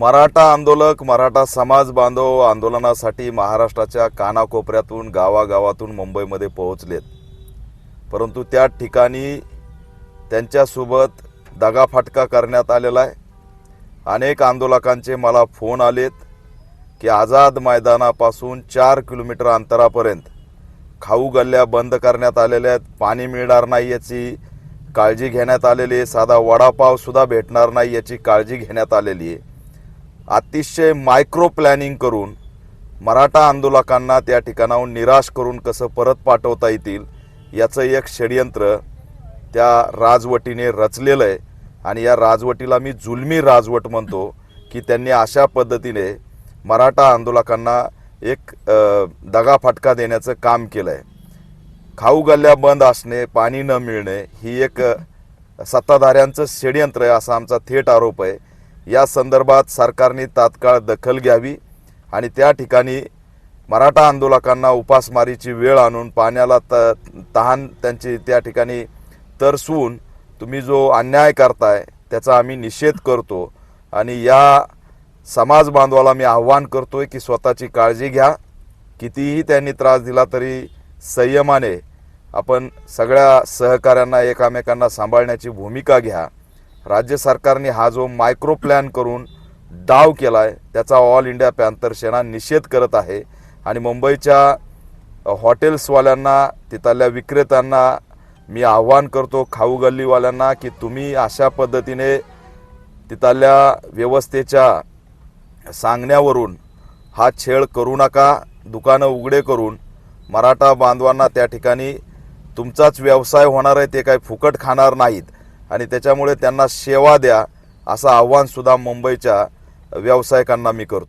मराठा आंदोलक मराठा समाज बांधव आंदोलनासाठी महाराष्ट्राच्या कानाकोपऱ्यातून गावागावातून मुंबईमध्ये पोहोचलेत. परंतु त्या ठिकाणी त्यांच्यासोबत दगाफटका करण्यात आलेला आहे. अनेक आंदोलकांचे मला फोन आलेत की आझाद मैदानापासून चार किलोमीटर अंतरापर्यंत खाऊ गल्ल्या बंद करण्यात आलेल्या आहेत पाणी मिळणार नाही याची काळजी घेण्यात आलेली आहे साधा वडापावसुद्धा भेटणार नाही याची काळजी घेण्यात आलेली आहे. अतिशय मायक्रो प्लॅनिंग करून मराठा आंदोलकांना त्या ठिकाणाहून निराश करून कसं परत पाठवता येतील याचं एक षडयंत्र त्या राजवटीने रचलेलं आहे. आणि या राजवटीला मी जुलमी राजवट म्हणतो की त्यांनी अशा पद्धतीने मराठा आंदोलकांना एक दगा दगाफटका देण्याचं काम केलं आहे खाऊ गल्ल्या बंद असणे पाणी न मिळणे ही एक सत्ताधाऱ्यांचं षडयंत्र आहे असा आमचा थेट आरोप आहे. या संदर्भात सरकारने तात्काळ दखल घ्यावी आणि त्या ठिकाणी मराठा आंदोलकांना उपासमारीची वेळ आणून पाण्याला त तहान त्यांची त्या ठिकाणी तरसवून तुम्ही जो अन्याय करताय त्याचा आम्ही निषेध करतो. आणि या समाज बांधवाला मी आव्हान करतोय की स्वतःची काळजी घ्या. कितीही त्यांनी त्रास दिला तरी संयमाने आपण सगळ्या सहकाऱ्यांना एकामेकांना सांभाळण्याची भूमिका घ्या. राज्य सरकारने हा जो मायक्रो प्लॅन करून डाव केला आहे त्याचा ऑल इंडिया पॅन्थर सेना निषेध करत आहे. आणि मुंबईच्या हॉटेल्सवाल्यांना तिथल्या विक्रेत्यांना मी आव्हान करतो खाऊ गल्लीवाल्यांना की तुम्ही अशा पद्धतीने तिथल्या व्यवस्थेच्या सांगण्यावरून हा छेड करू नका दुकानं उघडे करून. मराठा बांधवांना त्या ठिकाणी तुमचाच व्यवसाय होणार आहे ते काही फुकट खाणार नाहीत. आणि त्याच्यामुळे त्यांना सेवा द्या असं आव्हान सुद्धा मुंबईच्या व्यावसायिकांना मी करतो.